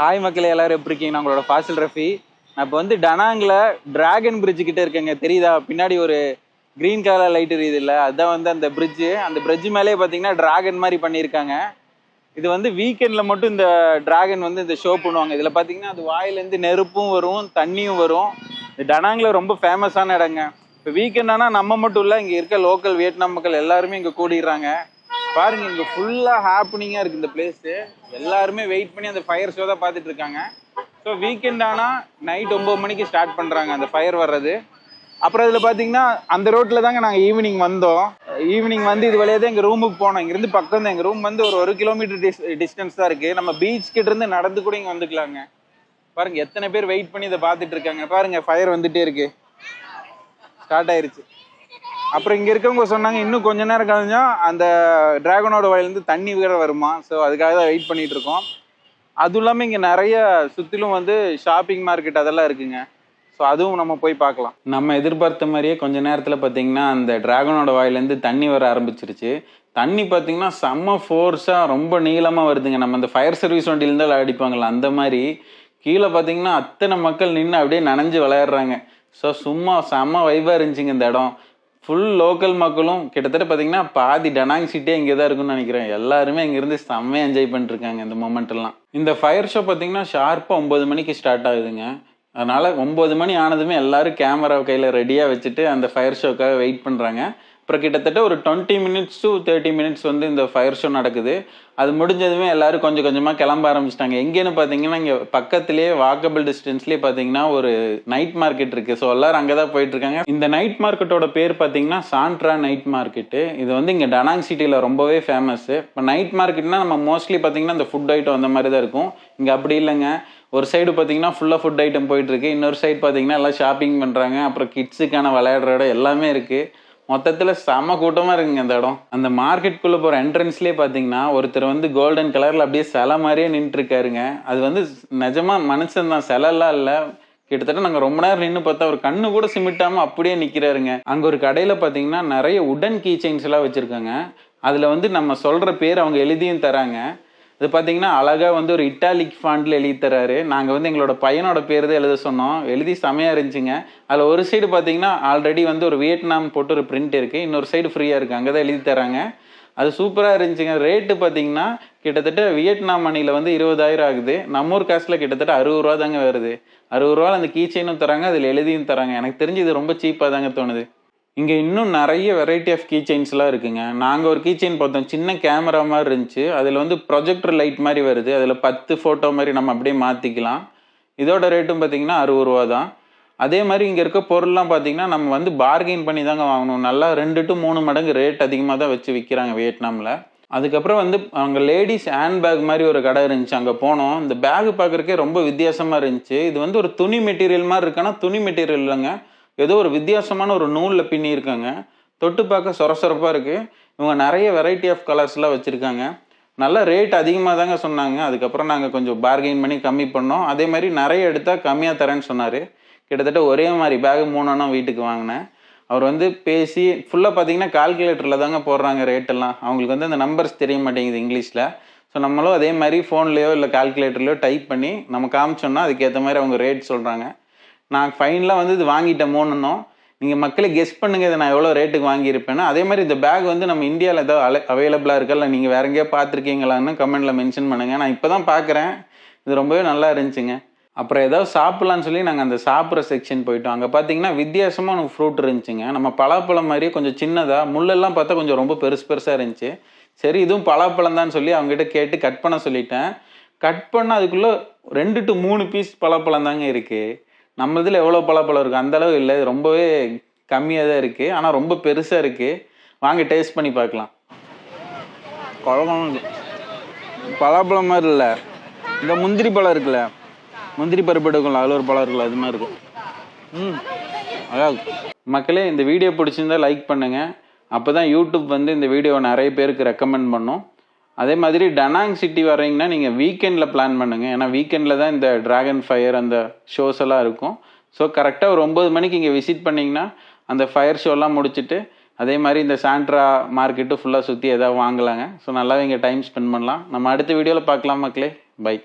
Hi மக்களே எல்லாரும் எப்படி இருக்கீங்க? நான் உங்களோட ஃபாசில் ரஃபி நான் இப்போ வந்து டனாங்கில் டிராகன் பிரிட்ஜு கிட்ட இருக்கேங்க. தெரியுதா? பின்னாடி ஒரு க்ரீன் கலர் லைட் இருக்குது இல்லை? அதுதான் வந்து அந்த பிரிட்ஜு அந்த பிரிட்ஜ் மேலேயே பார்த்தீங்கன்னா டிராகன் மாதிரி பண்ணியிருக்காங்க. இது வந்து வீக்கெண்டில் மட்டும் இந்த டிராகன் வந்து இந்த ஷோ பண்ணுவாங்க. இதில் பார்த்தீங்கன்னா அது வாயிலேருந்து நெருப்பும் வரும் தண்ணியும் வரும். இந்த டனாங்கில் ரொம்ப ஃபேமஸான இடங்க. இப்போ வீக்கெண்ட் ஆனால் நம்ம மட்டும் இல்லை இங்கே இருக்க லோக்கல் வியட்நாம் மக்கள் எல்லாருமே இங்கே கூடிடுறாங்க. பாருங்க இங்க ஃபுல்லா ஹாப்பனிங்கா இருக்கு இந்த பிளேஸ் எல்லாருமே வெயிட் பண்ணி அந்த ஃபயர் ஷோ தான் பார்த்துட்டு இருக்காங்க. ஸோ வீக்கெண்ட் ஆனா நைட் ஒன்பது மணிக்கு ஸ்டார்ட் பண்றாங்க அந்த ஃபயர் வர்றது. அப்புறம் இதில் பார்த்தீங்கன்னா அந்த ரோட்டில் தாங்க நாங்கள் ஈவினிங் வந்தோம். ஈவினிங் வந்து இது வழியாக தான் எங்கள் ரூமுக்கு போனோம். இங்கேருந்து பக்கம் தான். எங்கள் ரூம் வந்து ஒரு ஒரு கிலோமீட்டர் டிஸ் டிஸ்டன்ஸ் தான் இருக்குது நம்ம பீச் கிட்ட இருந்து நடந்து கூட இங்கே வந்துக்கலாங்க. பாருங்க எத்தனை பேர் வெயிட் பண்ணி இதை பார்த்துட்டு இருக்காங்க. பாருங்க ஃபயர் வந்துட்டே இருக்கு. ஸ்டார்ட் ஆயிருச்சு. அப்புறம் இங்கே இருக்கவங்க சொன்னாங்க இன்னும் கொஞ்ச நேரம் கழிஞ்சா அந்த டிராகனோட வாயிலேருந்து தண்ணி வேற வருமா? ஸோ அதுக்காக தான் வெயிட் பண்ணிட்டு இருக்கோம். அதுவும் இல்லாமல் இங்கே நிறைய சுற்றிலும் வந்து ஷாப்பிங் மார்க்கெட் அதெல்லாம் இருக்குங்க. ஸோ அதுவும் நம்ம போய் பார்க்கலாம். நம்ம எதிர்பார்த்த மாதிரியே கொஞ்ச நேரத்தில் பார்த்தீங்கன்னா அந்த டிராகனோட வாயிலேருந்து தண்ணி வர ஆரம்பிச்சிருச்சு. தண்ணி பார்த்தீங்கன்னா செம்ம ஃபோர்ஸாக ரொம்ப நீளமாக வருதுங்க. நம்ம அந்த ஃபயர் சர்வீஸ் வண்டியிலேருந்து விளையாடிப்பாங்களா அந்த மாதிரி. கீழே பார்த்தீங்கன்னா அத்தனை மக்கள் நின்று அப்படியே நனைஞ்சு விளையாடுறாங்க. ஸோ சும்மா செம்ம வைவாக இருந்துச்சுங்க இந்த இடம். ஃபுல் லோக்கல் மக்களும் கிட்டத்தட்ட பார்த்தீங்கன்னா பாதி டனாங் சிட்டியே இங்கே தான் இருக்குன்னு நினைக்கிறேன். எல்லாருமே இங்கேருந்து செம்மையாக என்ஜாய் பண்ணிருக்காங்க இந்த மொமெண்ட்லாம் இந்த ஃபயர் ஷோ பார்த்தீங்கன்னா ஷார்ப்பாக ஒம்பது மணிக்கு ஸ்டார்ட் ஆகுதுங்க. அதனால் ஒம்பது மணி ஆனதுமே எல்லாரும் கேமரா கையில் ரெடியாக வச்சுட்டு அந்த ஃபயர் ஷோக்காக வெயிட் பண்ணுறாங்க அப்புறம் கிட்டத்தட்ட ஒரு twenty minutes to thirty minutes வந்து இந்த ஃபயர் ஷோ நடக்குது. அது முடிஞ்சதுமே எல்லாரும் கொஞ்சம் கொஞ்சமாக கிளம்ப ஆரம்பிச்சிட்டாங்க. எங்கேன்னு பார்த்தீங்கன்னா இங்கே பக்கத்துலேயே வாக்கபிள் டிஸ்டன்ஸ்லேயே பார்த்தீங்கன்னா ஒரு நைட் மார்க்கெட் இருக்குது ஸோ எல்லோரும் அங்கே தான் போயிட்டுருக்காங்க. இந்த நைட் மார்க்கெட்டோட பேர் பார்த்தீங்கன்னா சாண்ட்ரா நைட் மார்க்கெட்டு இது வந்து இங்கே டனாங் சிட்டியில் ரொம்பவே ஃபேமஸ்ஸு இப்போ நைட் மார்க்கெட்னா நம்ம மோஸ்ட்லி பார்த்தீங்கன்னா இந்த ஃபுட் ஐட்டம் அந்த மாதிரி தான் இருக்கும். இங்கே அப்படி இல்லைங்க. ஒரு சைடு பார்த்தீங்கன்னா ஃபுல்லாக ஃபுட் ஐட்டம் போயிட்டுருக்கு. இன்னொரு சைடு பார்த்தீங்கன்னா எல்லாம் ஷாப்பிங் பண்ணுறாங்க அப்புறம் கிட்ஸுக்கான விளையாடுற இடம் எல்லாமே இருக்குது மொத்தத்தில் செம கூட்டமாக இருக்குங்க இந்த இடம். அந்த மார்க்கெட்டுக்குள்ளே போகிற என்ட்ரன்ஸ்லேயே பார்த்தீங்கன்னா ஒருத்தர் வந்து கோல்டன் கலரில் அப்படியே சிலை மாதிரியே நின்றுருக்காருங்க அது வந்து நிஜமாக மனுஷன் தான். சிலைலாம் இல்லை. கிட்டத்தட்ட நாங்கள் ரொம்ப நேரம் நின்று பார்த்தா ஒரு கண்ணு கூட சிமிட்டாமல் அப்படியே நிற்கிறாருங்க அங்கே ஒரு கடையில் பார்த்தீங்கன்னா நிறைய உடன் கீ செயின்ஸ் எல்லாம் வச்சுருக்காங்க. அதில் வந்து நம்ம சொல்கிற பேர் அவங்க எழுதியும் தராங்க. இது பார்த்தீங்கன்னா அழகாக வந்து ஒரு இட்டாலிக் ஃபாண்டில் எழுதி தராரு. நாங்கள் வந்து எங்களோட பையனோட பேர் தான் எழுத சொன்னோம். எழுதி செமையாக இருந்துச்சுங்க. அதில் ஒரு சைடு பார்த்தீங்கன்னா ஆல்ரெடி வந்து ஒரு வியட்நாம் போட்டு ஒரு பிரிண்ட் இருக்குது இன்னொரு சைடு ஃப்ரீயாக இருக்குது அங்கே தான் எழுதி தராங்க. அது சூப்பராக இருந்துச்சுங்க. ரேட்டு பார்த்தீங்கன்னா கிட்டத்தட்ட வியட்நாம் மணியில் வந்து இருபதாயிரம் ஆகுது. நம்ம ஊர் காசில் கிட்டத்தட்ட அறுபது ரூபா தாங்க வருது. அறுபது ரூபா அந்த கீச்சைனும் தராங்க அதில் எழுதியும் தராங்க. எனக்கு தெரிஞ்சு இது ரொம்ப சீப்பாக தாங்க தோணுது. இங்கே இன்னும் நிறைய வெரைட்டி ஆஃப் கீ செயின்ஸ்லாம் இருக்குங்க. நாங்கள் ஒரு கீ செயின் பார்த்தோம். சின்ன கேமரா மாதிரி இருந்துச்சு. அதில் வந்து ப்ரொஜெக்டர் லைட் மாதிரி வருது. அதில் பத்து ஃபோட்டோ மாதிரி நம்ம அப்படியே மாற்றிக்கலாம் இதோட ரேட்டும் பார்த்தீங்கன்னா அறுபது ரூபா தான். அதே மாதிரி இங்கே இருக்க பொருள்லாம் பார்த்தீங்கன்னா நம்ம வந்து பார்கெயின் பண்ணி தாங்க வாங்கணும். நல்லா ரெண்டு டு மூணு மடங்கு ரேட் அதிகமாக தான் வச்சு விற்கிறாங்க வியட்நாமில். அதுக்கப்புறம் வந்து அங்கே லேடிஸ் ஹேண்ட் பேக் மாதிரி ஒரு கடை இருந்துச்சு. அங்கே போனோம். இந்த பேக் பார்க்குறக்கே ரொம்ப வித்தியாசமாக இருந்துச்சு. இது வந்து ஒரு துணி மெட்டீரியல் மாதிரி இருக்குன்னா துணி மெட்டீரியல் இல்லைங்க. ஏதோ ஒரு வித்தியாசமான ஒரு நூலில் பின்னி இருக்காங்க தொட்டு பார்க்க சொர சொரப்பாக இருக்குது இவங்க நிறைய வெரைட்டி ஆஃப் கலர்ஸ்லாம் வச்சுருக்காங்க. நல்ல ரேட் அதிகமாக தாங்க சொன்னாங்க. அதுக்கப்புறம் நாங்கள் கொஞ்சம் பார்கெயின் பண்ணி கம்மி பண்ணோம். அதே மாதிரி நிறைய எடுத்தால் கம்மியாக தரேன்னு சொன்னார். கிட்டத்தட்ட ஒரே மாதிரி பேக் மூணுன்னா வீட்டுக்கு வாங்கினேன். அவர் வந்து பேசி ஃபுல்லாக பார்த்தீங்கன்னா கால்குலேட்டரில் தாங்க போடுறாங்க ரேட்டெல்லாம் அவங்களுக்கு வந்து அந்த நம்பர்ஸ் தெரிய மாட்டேங்குது இங்கிலீஷில். ஸோ நம்மளும் அதே மாதிரி ஃபோன்லேயோ இல்லை கால்குலேட்டர்லையோ டைப் பண்ணி நம்ம காமிச்சோன்னா அதுக்கேற்ற மாதிரி அவங்க ரேட் சொல்கிறாங்க நான் ஃபைனலாக வந்து இது வாங்கிட்டேன் மூணுன்னும். நீங்கள் மக்களை கெஸ் பண்ணுங்கள் இதை நான் எவ்வளோ ரேட்டுக்கு வாங்கியிருப்பேன்னா. அதே மாதிரி இந்த பேக் வந்து நம்ம இந்தியாவில் ஏதோ அலை அவைலபிளாக இருக்கா இல்லை நீங்கள் வேற எங்கேயோ பார்த்துருக்கீங்களான்னு கமெண்ட்டில் மென்ஷன் பண்ணுங்கள் நான் இப்போ தான் பார்க்குறேன். இது ரொம்பவே நல்லா இருந்துச்சுங்க. அப்புறம் ஏதாவது சாப்பிட்லான்னு சொல்லி நாங்கள் அந்த சாப்பிட்ற செக்ஷன் போயிட்டோம். அங்கே பார்த்தீங்கன்னா வித்தியாசமாக வித்தியாசமான ஃப்ரூட் இருந்துச்சுங்க. நம்ம பலாப்பழம் மாதிரியே கொஞ்சம் சின்னதாக முள்ளெல்லாம் பார்த்தா கொஞ்சம் ரொம்ப பெருசு பெருசாக இருந்துச்சு. சரி இதுவும் பலாப்பழம் தான் சொல்லி அவங்ககிட்ட கேட்டு கட் பண்ண சொல்லிட்டேன். கட் பண்ண அதுக்குள்ளே ரெண்டு டு மூணு பீஸ் பலாப்பழம் தாங்க இருக்குது நம்ம இதில் எவ்வளோ பலாப்பழம் இருக்குது அந்தளவு இல்லை. இது ரொம்பவே கம்மியாக தான் இருக்குது ஆனால் ரொம்ப பெருசாக இருக்குது வாங்க டேஸ்ட் பண்ணி பார்க்கலாம். குழம்பு. பலாப்பழம் மாதிரி இல்லை. இந்த முந்திரி பழம் இருக்குல்ல? முந்திரி பருப்பு எடுக்கல அதில் ஒரு பழம் இருக்குல்ல? அது மாதிரி இருக்கும் ம். அதாவது மக்களே இந்த வீடியோ பிடிச்சிருந்தா லைக் பண்ணுங்கள் அப்போ தான் யூடியூப் வந்து இந்த வீடியோவை நிறைய பேருக்கு ரெக்கமெண்ட் பண்ணும். அதே மாதிரி டனாங் சிட்டி வர்றீங்கன்னா நீங்கள் வீக்கெண்டில் பிளான் பண்ணுங்கள் ஏன்னா வீக்கெண்டில் தான் இந்த ட்ராகன் ஃபயர் அந்த ஷோஸ் எல்லாம் இருக்கும். ஸோ கரெக்டாக ஒரு ஒம்பது மணிக்கு இங்கே விசிட் பண்ணிங்கன்னா அந்த ஃபயர் ஷோலாம் முடிச்சுட்டு அதே மாதிரி இந்த சாண்ட்ரா மார்க்கெட்டு ஃபுல்லாக சுற்றி எதாவது வாங்கலாங்க. ஸோ நல்லாவே இங்கே டைம் ஸ்பெண்ட் பண்ணலாம். நம்ம அடுத்த வீடியோவில் பார்க்கலாம் மக்களே. பை